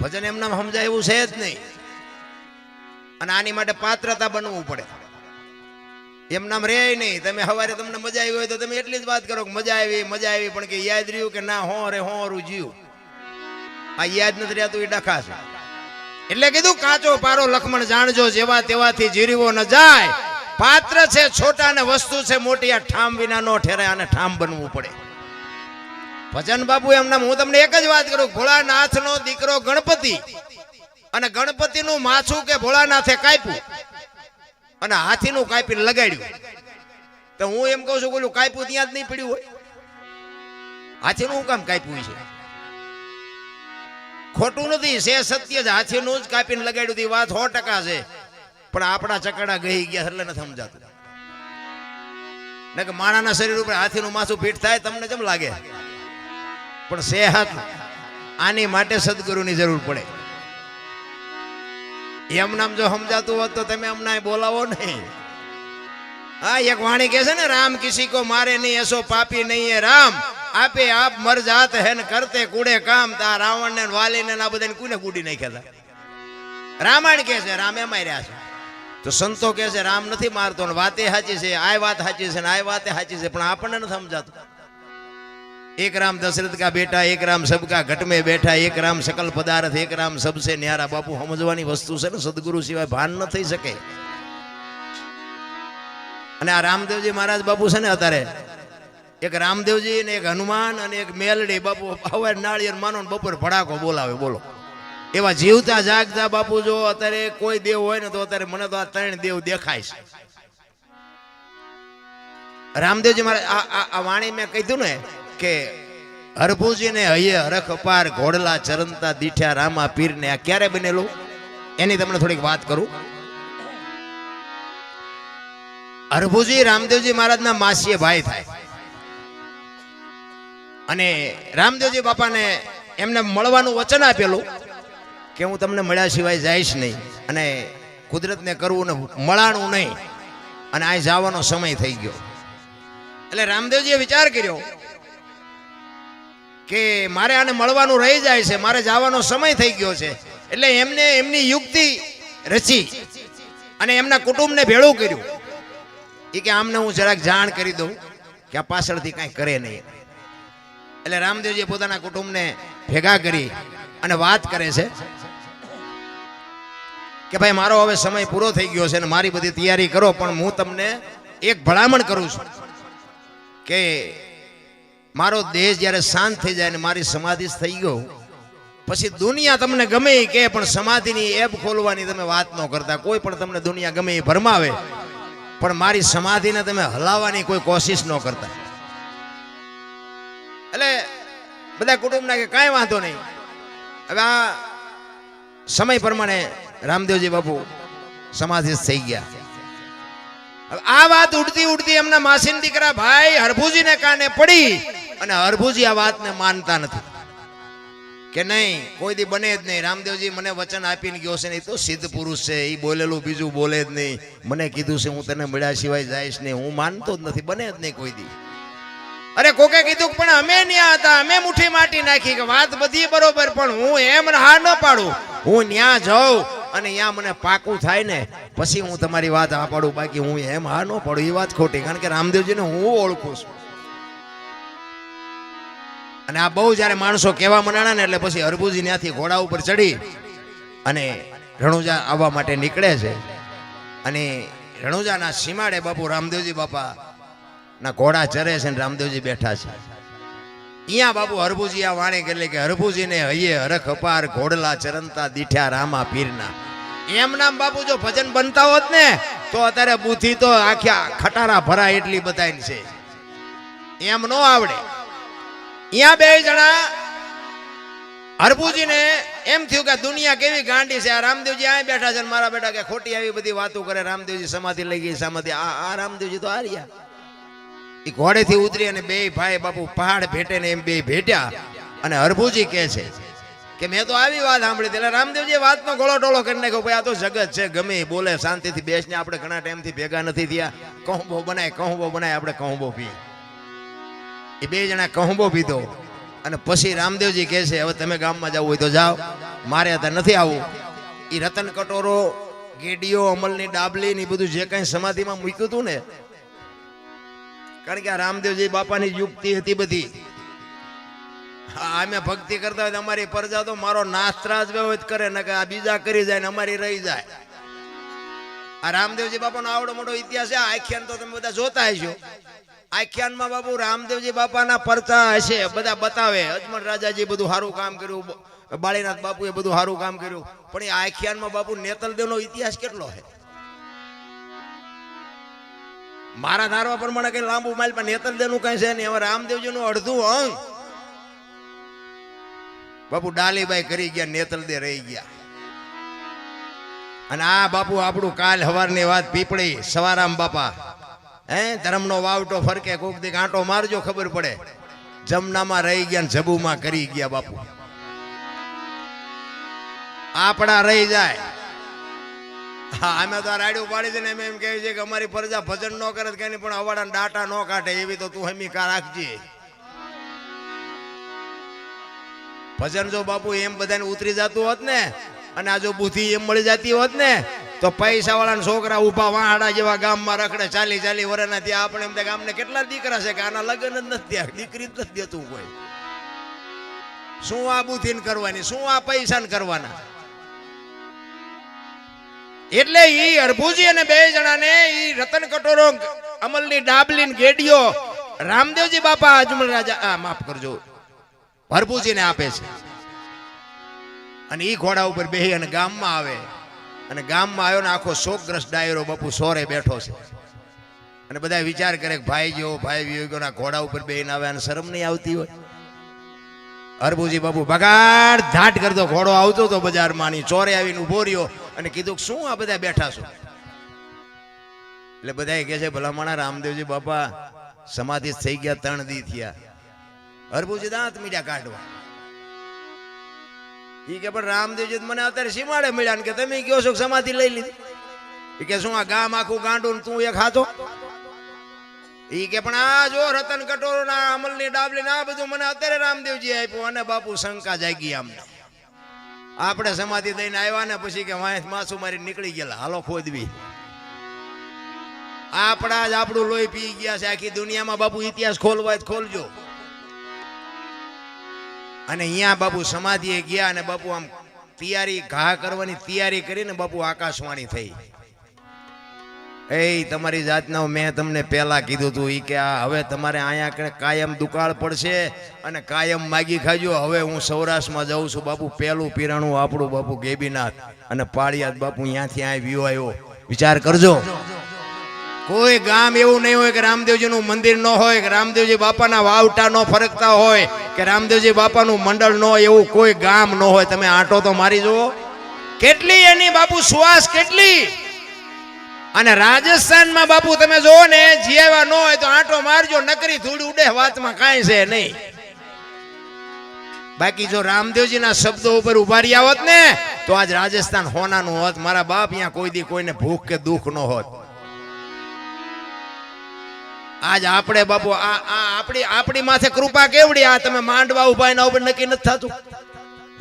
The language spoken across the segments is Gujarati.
ભજન એમનામ સમજાય એવું છે જ નહીં. અને આની માટે પાત્રતા બનવું પડે. એમ નામ રે નહીં. તમે સવારે તમને મજા આવી હોય તો તમે એટલી જ વાત કરો કે મજા આવી મજા આવી, પણ કે યાદ રહ્યું કે ના, હો રે, હો રૂ જીવ. આ યાદ નથી રહેતું, એ ડખા છે. એટલે કીધું, કાચો પારો લખમણ જાણજો, જેવા તેવાથી જીરવો ન જાય. પાત્ર છે, છોટા ને વસ્તુ છે, મોટી આ ઠામ વિના નો ઠેરાય અને ઠામ બનવું પડે. ભજન બાબુ એમના હું તમને એક જ વાત કરું ભોળાનાથ નો દીકરો ગણપતિ. અને ગણપતિ નું માછું કે ભોળાનાથે કાપ્યું. અને હાથીનું કાપીને લગાડ્યું. તો હું એમ કહું છું, બોલું, કાપ્યું ત્યાં જ નહીં પડ્યું હોય. હાથી નું કામ કાપ્યું છે? ખોટું નથી, છે સત્ય જ, હાથીનું જ કાપીને લગાડ્યું હતી. વાત સો ટકા છે. પણ આપણા ચકડા ગઈ ગયા એટલે નથી સમજાતું. ને કે માણાના શરીર ઉપર હાથીનું માથું ફીટ થાય, તમને કેમ લાગે? પણ સેહત આની માટે સદગુરુની જરૂર પડે. એમ નામ જો સમજાતું હોત તો તમે અમને બોલાવો નહીં હા, એક વાણી કહે છે ને, રામ કિસી કો મારે નહીં, એસો પાપી નહીં હે, રામ. આપે આપ મર જાત હે ને કરતે કુડે કામ, તા રાવણ ને વાલી ને આ બધાને કુને કુડી નાખ્યા હતા રામાયણ કહે છે, રામે માર્યા છે. તો સંતો કહે છે, રામ નથી મારતો ને વાતે સાચી છે, આ વાત સાચી છે ને આ વાતે સાચી છે, પણ આપણને નથી સમજાતું. એક રામ દશરથ કા બેટા, એક રામ સબકા ઘટ में બેઠા, એક રામ સકલ પદાર્થ, એક રામ સબસે ન્યારા. બાપુ, સમજવાની વસ્તુ છે ને, સદગુરુ સિવાય ભાન ન થઈ શકે. અને આ રામદેવજી મહારાજ બાપુ છે ને અત્યારે, એક રામદેવજી ને એક હનુમાન અને એક મેલડી. બાપુ હવે નાળિયેર માનો ને બપોર ભડાકો બોલાવે, બોલો. એવા જીવતા જાગતા બાપુ, જો અત્યારે કોઈ દેવ હોય ને તો અત્યારે મને તો આ ત્રણ દેવ દેખાય છે. રામદેવજી મારે આ વાણી મેં કીધું ને કે હરભુજી ને હૈયે હરખ અપાર ઘોડલા ચરંતા દીઠ્યા રામા પીર ને આ ક્યારે બનેલું? એની તમને થોડીક વાત કરું. હરભુજી રામદેવજી મહારાજના માસીએ ભાઈ થાય. અને રામદેવજી બાપાને એમને મળવાનું વચન આપેલું કે હું તમને મળ્યા સિવાય જઈશ નહીં અને કુદરતને કરવું ને મળાણું નહીં. અને આ જવાનો સમય થઈ ગયો. એટલે રામદેવજીએ વિચાર કર્યો કે મારે આને મળવાનું રહી જાય છે, મારે જવાનો સમય થઈ ગયો છે. એટલે એમને એમની યુક્તિ રચી અને એમના કુટુંબને ભેળું કર્યું. એ કે આમને હું જરાક જાણ કરી દઉં કે આ પાછળથી કાંઈ કરે નહીં. એટલે રામદેવજીએ પોતાના કુટુંબને ભેગા કરી અને વાત કરે છે કે ભાઈ, મારો હવે સમય પૂરો થઈ ગયો છે અને મારી બધી તૈયારી કરો, પણ હું તમને એક ભલામણ કરું છું કે મારો દેહ જ્યારે શાંત થઈ જાય ને મારી સમાધિ થઈ ગયો, પછી દુનિયા તમને ગમે એ કે પણ સમાધિની એપ ખોલવાની તમે વાત ન કરતા. કોઈ પણ તમને દુનિયા ગમે એ ભરમાવે, પણ મારી સમાધિને તમે હલાવવાની કોઈ કોશિશ ન કરતા. એટલે બધા કુટુંબના કે કાંઈ વાંધો નહીં. હવે આ સમય પ્રમાણે રામદેવજી બાપુ સમાધિ થઈ ગયા. આ વાત ઉડતી ઉડતી એમના માસીન દીકરા ભાઈ હરભુજીને કાને પડી. અને હરભુજી આ વાતને માનતા નથી. કે નહીં, કોઈ દી બને જ નહીં. રામદેવજી મને વચન આપીને ગયો છે ને, એ તો સિદ્ધ પુરુષ છે. એ બોલેલું બીજું બોલે જ નહીં. મને કીધું છે, હું તને મળ્યા સિવાય જઈશ નહીં. હું માનતો જ નથી. બને જ નહીં કોઈ દી. અરે કોકે કીધું પણ અમે ન્યા હતા. અમે મુઠ્ઠી માટી નાખી. કે વાત બધી બરોબર, પણ હું એમ હા ન પાડું. હું ન્યા જાઉં અને ત્યાં મને પાકું થાય ને, પછી હું તમારી વાત હા પાડું. બાકી હું એમ હા ન પાડું. એ વાત ખોટી. કારણ કે રામદેવજીને હું ઓળખું છું. અને આ બહુ જ્યારે માણસો કહેવા મનાણા ને એટલે પછી હરભુજી ત્યાંથી ઘોડા ઉપર ચડી અને રણુજા આવવા માટે નીકળે છે. અને રણુજાના સીમાડે બાપુ રામદેવજી બાપા ના ઘોડા ચરે છે ને રામદેવજી બેઠા છે. અહીંયા બાપુ હરભુજી આ વાણી કરે કે હરભુજીને હૈયે હરખ અપાર ઘોડલા ચરંતા દીઠ્યા રામા પીરના. એમ નામ બાપુ જો ભજન બનતા હોત ને, તો અત્યારે બુદ્ધિ તો આખ્યા ખટારા ભરા એટલી બધાની છે. એમ નો આવડે. અહીંયા બે જણા હરભુજીને એમ થયું કે દુનિયા કેવી ગાંડી છે? આ રામદેવજી આ બેઠા છે મારા બેટા કે ખોટી આવી બધી વાતો કરે. રામદેવજી સમાધિ લઈ ગઈ, સમાધિ. આ આ રામદેવજી તો હાર્યા. એ ઘોડેથી ઉતરી અને બે ભાઈ બાપુ પહાડ ભેટે ને એમ બે ભેટ્યા. અને હરભુજી કહે છે કે મેં તો આવી વાત સાંભળી એટલે રામદેવજી વાતનો ગોળો ટોળો કરી નાખ્યો. ભાઈ, આ તો જગત છે, ગમે બોલે, શાંતિથી બેસને આપણે ઘણા ટાઈમથી ભેગા નથી થયા. કહું બહુ બનાય કહું બહુ બનાય, આપણે કહું બહુ પીએ. એ બે જણા કહુંબો પીધો. અને પછી રામદેવજી કહે છે, હવે તમે ગામમાં જવું હોય તો જાઓ. મારે અત્યારે નથી આવવું. એ રતન કટોરો, ગેડીઓ, અમલની ડાબલી ને બધું જે કાંઈ સમાધિમાં મૂક્યું હતું ને, કારણ કે આ રામદેવજી બાપાની યુક્તિ હતી બધી. અમે ભક્તિ કરતા હોય અમારી પ્રજા તો મારો નાસ્ત્રાજ વ્યવહિત કરે ને કે આ બીજા કરી જાય ને અમારી રહી જાય. આ રામદેવજી બાપાનો આવડો મોટો ઇતિહાસ છે આખ્યાન તો તમે બધા જોતા હશો. આખ્યાનમાં બાપુ રામદેવજી બાપાના પરચા હશે, બધા બતાવે. અજમલ રાજાજી બધું સારું કામ કર્યું બાળીનાથ બાપુએ બધું સારું કામ કર્યું. પણ એ આખ્યાનમાં બાપુ નેતલદેવનો ઇતિહાસ કેટલો છે? મારા ધારવા પ્રમાણે કઈ લાંબુ માઇલ પણ નેતલદેવનું કઈ છે ને હવે રામદેવજીનું અડધું અંગ. બાપુ ડાલીબાઈ કરી ગયા, નેતલદે રહી ગયા. અને આ બાપુ આપણું કાલ હવારની વાત પીપળી, સવારામ બાપા. હે, ધર્મનો વાવટો ફરકે કોક દી કાંટો મારજો, ખબર પડે. જમનામાં રહી ગયા ને જબુમાં કરી ગયા બાપુ. આપણા રહી જાય. હા, અમે તો રાડ્યું પાડી છે ને એમ એમ કહે છે કે અમારી પ્રજા ભજન ન કરે કે નહીં પણ અવાડા ડાટા ન કાઢે, એવી તો તું હમી રાખજે. ભજન જો બાપુ એમ બધાને ઉતરી જતું હોત ને, અને આ જો બુદ્ધિ એમ મળી જતી હોત ને તો પૈસા વાળા છોકરા ઊભા વાહડા જેવા ગામમાં રખડે, ચાલી ચાલી વર્ષના ત્યાં આપણે એમ ગામને કેટલા દીકરા છે કે આના લગ્ન જ નથી દીકરી નથી દેતું કોઈ. શું આ બુદ્ધિ કરવાની? શું આ પૈસા કરવાના? એટલે ઈ અરભુજી અને બે જણાને ઈ રતન કટોરો, અમલની ડાબલી ગેડિયો રામદેવજી બાપા, અજમલ રાજા, આ માફ કરજો. હરભુજીને આપે છે. અને ઈ ઘોડા ઉપર બેહી અને ગામમાં આવે. અને ગામમાં આવ્યો ને આખો શોકગ્રસ્ત ડાયરો બાપુ સોરે બેઠો છે. અને બધા વિચાર કરે કે ભાઈ ગયો ભાઈ વિયો ના ઘોડા ઉપર બેન આવે અને શરમ નહીં આવતી હોય. હરભુજી બાપુ બગાડ ધાટ કરતો, ઘોડો આવતો હતો બજારમાં ની ચોરે આવીને ઊભો રહ્યો અને કીધું કે શું આ બધા બેઠા છો? એટલે બધા કહે છે, ભલામણા રામદેવજી બાપા સમાધિ થઈ ગયા, ત્રણ દી થયા. હરભુજી દાંત મીડિયા કાઢવા. ઈ કે પણ રામદેવજી મને અત્યારે સીમાડે મળ્યા કે તમે કયો છો સમાધિ લઈ લીધી? એ કે શું આ ગામ આખું ગાંડું ને તું એક હાથો? ઈ કે પણ આ જો રતન કટોરો ના અમલની ડાબલી ના બધું મને અત્યારે રામદેવજી આપ્યું અને બાપુ શંકા જાગી અમને આપણે સમાધિ દઈને આવ્યા ને પછી કે વાંસ માસુ મારી નીકળી ગયેલા, હાલો ખોદવી. આપણા જ આપણું લોહી પી ગયા છે, આખી દુનિયામાં બાપુ ઇતિહાસ ખોલવા હોય ખોલજો. અને અહીંયા બાપુ સમાધિએ ગયા અને બાપુ આમ તૈયારી, ઘા કરવાની તૈયારી કરીને બાપુ આકાશવાણી થઈ. એ તમારી જાતના મેં તમને પહેલા કીધું હતું એ કે આ હવે તમારે અહીંયા આગળ કાયમ દુકાળ પડશે અને કાયમ માગી ખાજો. હવે હું સૌરાષ્ટ્રમાં જાઉં છું બાપુ, પહેલું પીરાણું આપણું બાપુ ગેબીનાથ અને પાળિયાદ બાપુ અહીંયાથી અહીં વ્યૂ આવ્યો. વિચાર કરજો. કોઈ ગામ એવું નહીં હોય કે રામદેવજીનું મંદિર ન હોય, કે રામદેવજી બાપાના વાવટા ન ફરકતા હોય. કે રામદેવજી બાપાનું મંડળ ન હોય એવું કોઈ ગામ ન હોય, તમે આંટો તો મારી જુઓ. કેટલી એની બાપુ સુવાસ કેટલી? અને રાજસ્થાનમાં બાપુ તમે જુઓ ને જીવા ન હોય તો આંટો મારજો, નકરી ધૂળ ઉડે, વાતમાં કાંઈ છે નહીં. બાકી જો રામદેવજીના શબ્દો ઉપર ઊભા રહ્યા હોત ને, તો આજ રાજસ્થાન હોનાનું હોત, મારા બાપ અહીંયા કોઈ દી કોઈને ભૂખ કે દુઃખ ન હોત. આજ આપણે બાપુ, આ આપણી આપણી માથે કૃપા કેવડી આ તમે માંડવા ઊભા એના ઉપર નક્કી નથી થતું.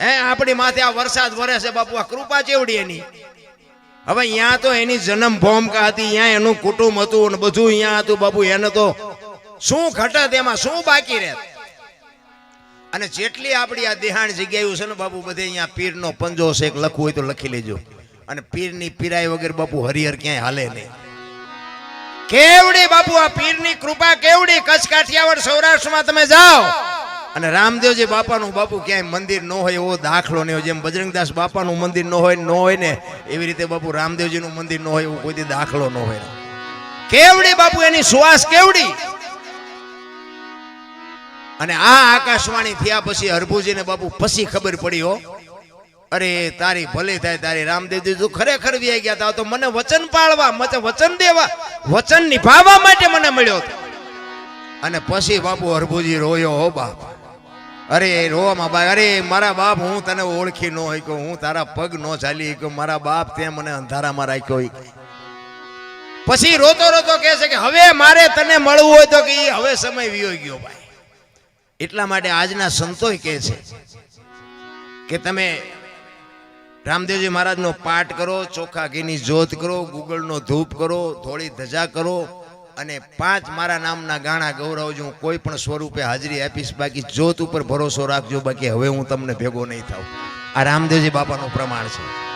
હે, આપણી માથે આ વરસાદ વરે છે બાપુ, આ કૃપા કેવડી એની? હવે અહીંયા તો એની જન્મ ભૂમિકા હતી અહીંયા એનું કુટુંબ હતું અને બધું અહીંયા હતું બાપુ, એને તો શું ઘટત એમાં શું બાકી રહે? અને જેટલી આપણી આ દેહાણ જગ્યાએ છે ને બાપુ, બધે અહીંયા પીરનો પંજો છે લખવું હોય તો લખી લેજો. અને પીરની પીરાઈ વગર બાપુ હરિહર ક્યાંય હાલે નહીં. કેવડી બાપુ, આ પીરની કૃપા કેવડી? કચ્છ કાઠિયાવાડ સૌરાષ્ટ્રમાં તમે જાઓ. અને રામદેવજી બાપાનું બાપુ ક્યાંય મંદિર ન હોય, એવો દાખલો નહીં હોય. જેમ બજરંગદાસ બાપાનું મંદિર ન હોય ન હોય ને, એવી રીતે બાપુ રામદેવજીનું મંદિર ન હોય, એવો કોઈ દાખલો ન હોય. કેવડી બાપુ, એની સુવાસ કેવડી? અને આ આકાશવાણી થયા પછી હરભુજીને બાપુ પછી ખબર પડી હો. અરે, તારી ભલે થાય, તારી રામદેવજી તું ખરેખર વ્યાઈ ગયા તા, તો મને વચન પાળવા, મને વચન દેવા, વચન નિભાવવા માટે મને મળ્યો હતો અને પછી બાપુ હરભુજી રોયો, હો બાપ, અરે રોવામાં બાપ, અરે, મારા બાપ, હું તને ઓળખી ન હોય હું તારા પગ ન ચાલી કે મારા બાપ તે મને અંધારામાં રાખ્યો ઈ. પછી રોતો રોતો કહે છે કે, હવે મારે તને મળવું હોય તો કે હવે સમય વિયો ગયો ભાઈ એટલા માટે આજના સંતોય કહે છે કે તમે રામદેવજી મહારાજનો પાઠ કરો, ચોખા ઘીની જોત કરો, ગુગળનો ધૂપ કરો થોડી ધજા કરો અને પાંચ મારા નામના ગાણા ગૌરવજો, હું કોઈ પણ સ્વરૂપે હાજરી આપીશ, બાકી જોત ઉપર ભરોસો રાખજો, બાકી હવે હું તમને ભેગો નહીં થાઉં. આ રામદેવજી બાપાનું પ્રમાણ છે.